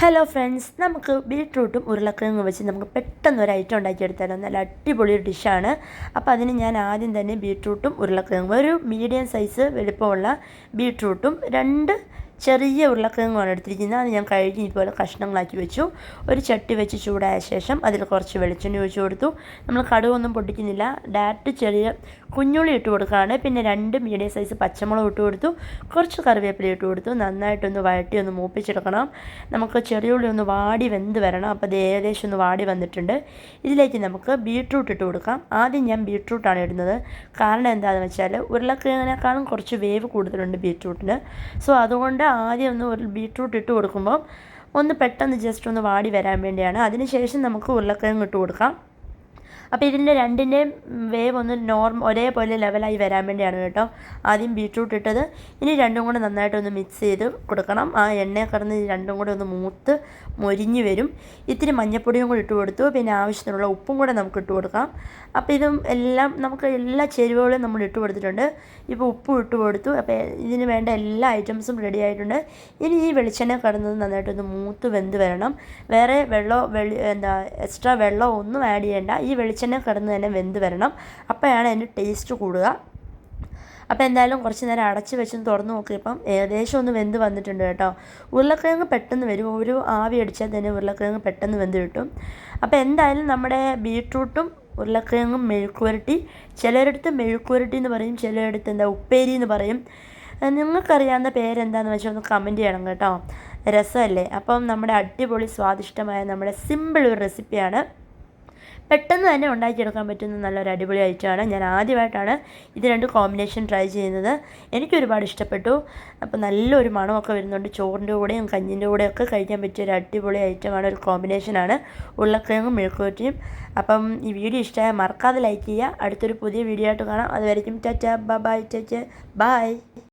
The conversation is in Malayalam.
ഹലോ ഫ്രണ്ട്സ് നമുക്ക് ബീട്രൂട്ടും ഉരുളക്കിഴങ്ങും വെച്ച് നമുക്ക് പെട്ടെന്ന് ഒരു ഐറ്റം ഉണ്ടാക്കിയെടുത്താലോ? നല്ല അടിപൊളി ഡിഷാണ് അപ്പോൾ അതിന് ഞാൻ ആദ്യം തന്നെ ബീട്രൂട്ടും ഉരുളക്കിഴങ്ങും ഒരു മീഡിയം സൈസ് വലുപ്പമുള്ള ബീട്രൂട്ടും രണ്ട് ചെറിയ ഉരുളക്കിഴങ്ങാണ് എടുത്തിരിക്കുന്നത്. അത് ഞാൻ കഴുകി ഇതുപോലെ കഷ്ണങ്ങളാക്കി വെച്ചു. ഒരു ചട്ടി വെച്ച് ചൂടായ ശേഷം അതിൽ കുറച്ച് വെളിച്ചെണ്ണ ഒഴിച്ചു കൊടുത്തു. നമ്മൾ കടുവൊന്നും പൊട്ടിക്കുന്നില്ല. ഡയറക്റ്റ് ചെറിയ കുഞ്ഞുള്ളി ഇട്ട് കൊടുക്കുകയാണ്. പിന്നെ രണ്ട് മീഡിയം സൈസ് പച്ചമുളക് ഇട്ട് കൊടുത്തു. കുറച്ച് കറിവേപ്പില ഇട്ട് കൊടുത്തു. നന്നായിട്ടൊന്ന് വഴട്ടി ഒന്ന് മൂപ്പിച്ചെടുക്കണം. നമുക്ക് ചെറിയ ഉള്ളി ഒന്ന് വാടി വെന്ത് വരണം. അപ്പോൾ അത് ഏകദേശം ഒന്ന് വാടി വന്നിട്ടുണ്ട്. ഇതിലേക്ക് നമുക്ക് ബീട്രൂട്ട് ഇട്ട് കൊടുക്കാം. ആദ്യം ഞാൻ ബീട്രൂട്ടാണ് ഇടുന്നത്. കാരണം എന്താണെന്ന് വെച്ചാൽ ഉരുളക്കിഴങ്ങിനേക്കാളും കുറച്ച് വേവ് കൂടുതലുണ്ട് ബീട്രൂട്ടിന് സോ അതുകൊണ്ട് ആദ്യം ഒന്ന് ഒരു ബീട്രൂട്ട് ഇട്ട് കൊടുക്കുമ്പോൾ ഒന്ന് പെട്ടെന്ന് ജസ്റ്റ് ഒന്ന് വാടി വരാൻ വേണ്ടിയാണ്. അതിനുശേഷം നമുക്ക് ഉരുളക്കിഴങ്ങ് ഇട്ട് കൊടുക്കാം. അപ്പോൾ ഇതിന്റെ രണ്ടിന്റെയും വേവ് ഒന്ന് നോർമ ഒരേപോലെ ലെവലായി വരാൻ വേണ്ടിയാണ് കേട്ടോ. ആദ്യം ബീട്രൂട്ട് ഇട്ടത്. ഇനി രണ്ടും കൂടെ നന്നായിട്ടൊന്ന് മിക്സ് ചെയ്ത് കൊടുക്കണം. ആ എണ്ണയെ കറന്ന് രണ്ടും കൂടെ ഒന്ന് മൂത്ത് മൊരിഞ്ഞ് വരും. ഇത്തിരി മഞ്ഞപ്പൊടിയും കൂടി ഇട്ട് കൊടുത്തു. പിന്നെ ആവശ്യത്തിനുള്ള ഉപ്പും കൂടെ നമുക്ക് ഇട്ട് കൊടുക്കാം. അപ്പോൾ ഇതും എല്ലാം നമുക്ക് എല്ലാ ചേരുവകളും നമ്മൾ ഇട്ട് കൊടുത്തിട്ടുണ്ട്. ഇപ്പോൾ ഉപ്പും ഇട്ട് കൊടുത്തു. അപ്പോൾ ഇതിന് വേണ്ട എല്ലാ ഐറ്റംസും റെഡി ആയിട്ടുണ്ട്. ഇനി ഈ വെളിച്ചെണ്ണ കടന്നത് നന്നായിട്ടൊന്ന് മൂത്ത് വെന്ത് വരണം. വേറെ വെള്ളമോ വെളി എന്താ എക്സ്ട്രാ വെള്ളമോ ഒന്നും ആഡ് ചെയ്യേണ്ട. ഈ വെളിച്ചെണ്ണ വെളിച്ചെണ്ണ കിടന്ന് തന്നെ വെന്ത് വരണം. അപ്പോഴാണ് അതിന്റെ ടേസ്റ്റ് കൂടുക. അപ്പോൾ എന്തായാലും കുറച്ച് നേരം അടച്ച് വെച്ച് തുറന്ന് നോക്കിയപ്പം ഏകദേശം ഒന്ന് വെന്ത് വന്നിട്ടുണ്ട് കേട്ടോ. ഉരുളക്കിഴങ്ങ് പെട്ടെന്ന് വരും. ഒരു ആവി അടിച്ചാൽ തന്നെ ഉരുളക്കിഴങ്ങ് പെട്ടെന്ന് വെന്ത് കിട്ടും. അപ്പോൾ എന്തായാലും നമ്മുടെ ബീട്രൂട്ടും ഉരുളക്കിഴങ്ങും മെഴുക്കുവരട്ടി ചിലരിടത്ത് മെഴുക്കുവരട്ടി എന്ന് പറയും ചിലരിടത്ത് എന്താ ഉപ്പേരി എന്ന് പറയും. നിങ്ങൾക്കറിയാവുന്ന പേരെന്താണെന്ന് വെച്ചാൽ ഒന്ന് കമന്റ് ചെയ്യണം കേട്ടോ. രസമല്ലേ? അപ്പം നമ്മുടെ അടിപൊളി സ്വാദിഷ്ടമായ നമ്മുടെ സിമ്പിൾ ഒരു റെസിപ്പിയാണ് പെട്ടെന്ന് തന്നെ ഉണ്ടാക്കിയെടുക്കാൻ പറ്റുന്ന നല്ലൊരു അടിപൊളി ഐറ്റമാണ്. ഞാൻ ആദ്യമായിട്ടാണ് ഇത് രണ്ട് കോമ്പിനേഷൻ ട്രൈ ചെയ്യുന്നത്. എനിക്ക് ഒരുപാട് ഇഷ്ടപ്പെട്ടു. അപ്പോൾ നല്ലൊരു മണമൊക്കെ വരുന്നുണ്ട്. ചോറിന്റെ കൂടെയും കഞ്ഞിന്റെ കൂടെയൊക്കെ കഴിക്കാൻ പറ്റിയ ഒരു അടിപൊളി ഐറ്റമാണ്. ഒരു കോമ്പിനേഷനാണ് ഉരുളക്കിഴങ്ങും മെഴുക്കുവറ്റിയും അപ്പം ഈ വീഡിയോ ഇഷ്ടമായ മറക്കാതെ ലൈക്ക് ചെയ്യുക. അടുത്തൊരു പുതിയ വീഡിയോ ആയിട്ട് കാണാം. അതുവരെയും ടച്ച ബൈ ടച്ച് ബൈ.